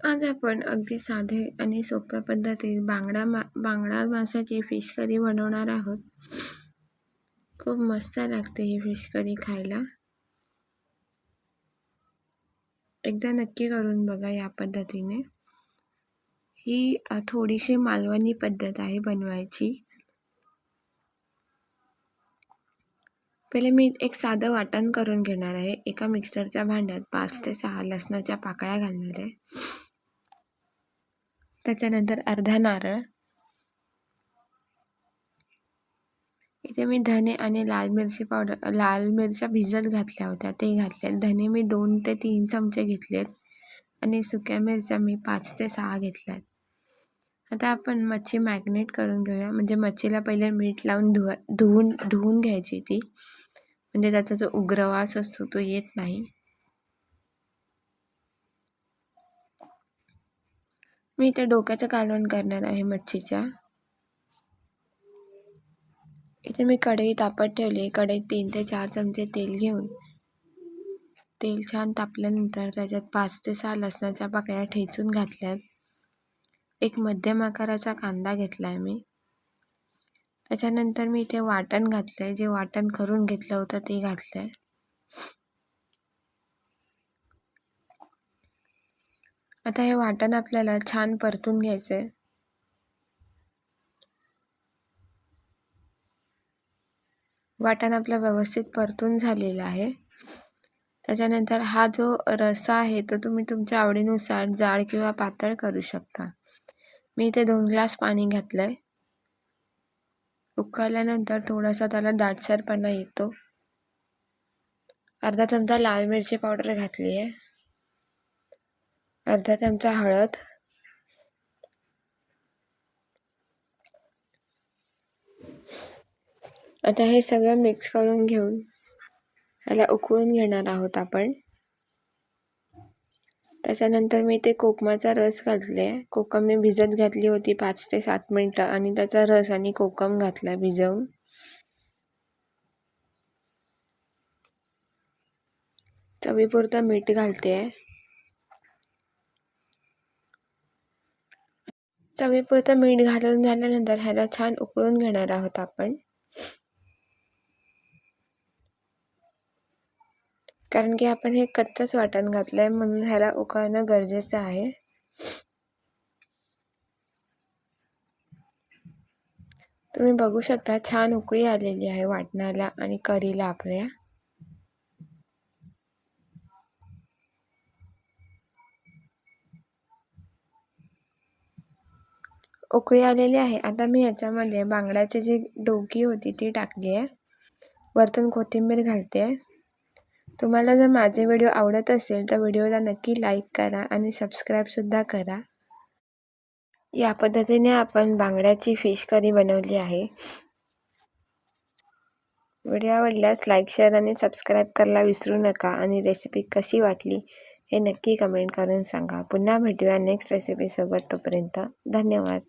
आज आपण अगदी साधे आणि सोप्या पद्धतीत बांगडा मा बांगडा मासाची फिश करी बनवणार आहोत. खूप मस्त लागते ही फिश करी खायला. एकदा नक्की करून बघा या पद्धतीने. ही थोडीशी मालवणी पद्धत आहे बनवायची. पहिले मी एक साधं वाटण करून घेणार आहे. एका मिक्सरच्या भांड्यात पाच ते सहा लसणाच्या पाकळ्या घालणार आहे. त्याच्यानंतर अर्धा नारळ. इथे मी धने आणि लाल मिरची पावडर लाल मिरच्या भिजत घातल्या होत्या ते घातले धने मी दोन ते तीन चमचे घेतलेत आणि सुक्या मिरच्या मी पाच ते सहा घेतल्यात. आता आपण मच्छी मॅग्नेट करून घेऊया. म्हणजे मच्छीला पहिले मीठ लावून धुवा धुवून धुवून घ्यायची ती. म्हणजे त्याचा जो उग्रवास असतो तो येत नाही. मी इथे डोक्याचं कालवण करणार आहे मच्छीच्या. इथे मी कढई तापत ठेवली कढईत तीन ते चार चमचे तेल घेऊन तेल छान तापल्यानंतर त्याच्यात पाच ते सहा लसणाच्या पाकळ्या ठेचून घातल्यात. एक मध्यम आकाराचा कांदा घेतला आहे मी. त्याच्यानंतर मी इथे वाटण घातलं आहे जे वाटण करून घेतलं होतं ते घातलं आहे आता हे वाटण आपल्याला छान परतून घ्यायचं आहे वाटण आपलं व्यवस्थित परतून झालेलं आहे. त्याच्यानंतर हा जो रसा आहे तो तुम्ही तुमच्या आवडीनुसार जाड किंवा पातळ करू शकता. मी इथे दोन ग्लास पाणी घातलं आहे उकळल्यानंतर थोडासा त्याला दाटसरपणा येतो. अर्धा चमचा लाल मिरची पावडर घातली आहे अर्धा चमचा हळद. आता हे सगळं मिक्स करून घेऊन ह्याला उकळून घेणार आहोत आपण. त्याच्यानंतर मी ते कोकमाचा रस घातले. कोकम मी भिजत घातली होती पाच ते सात मिनटं आणि त्याचा रस आणि कोकम घातला भिजवून. चवीपुरतं मीठ घालते. चवीपुरतं मीठ घालून झाल्यानंतर ह्याला छान उकळून घेणार आहोत आपण. कारण की आपण हे कच्चंच वाटण घातलं आहे म्हणून ह्याला उकळणं गरजेचं आहे. तुम्ही बघू शकता छान उकळी आलेली आहे वाटणाला आणि करीला आपल्या. उकळी आलेली आहे. आता मी याच्यामध्ये बांगड्याची जी डोकी होती ती टाकली आहे. वरतून कोथिंबीर घालते. तुम्हाला जर माझे व्हिडिओ आवडत असेल तर व्हिडिओला नक्की लाईक करा आणि सबस्क्राईबसुद्धा करा. या पद्धतीने आपण बांगड्याची फिश करी बनवली आहे. व्हिडिओ आवडल्यास लाईक शेअर आणि सबस्क्राईब करायला विसरू नका आणि रेसिपी कशी वाटली हे नक्की कमेंट करून सांगा. पुन्हा भेटूया नेक्स्ट रेसिपीसोबत तोपर्यंत धन्यवाद.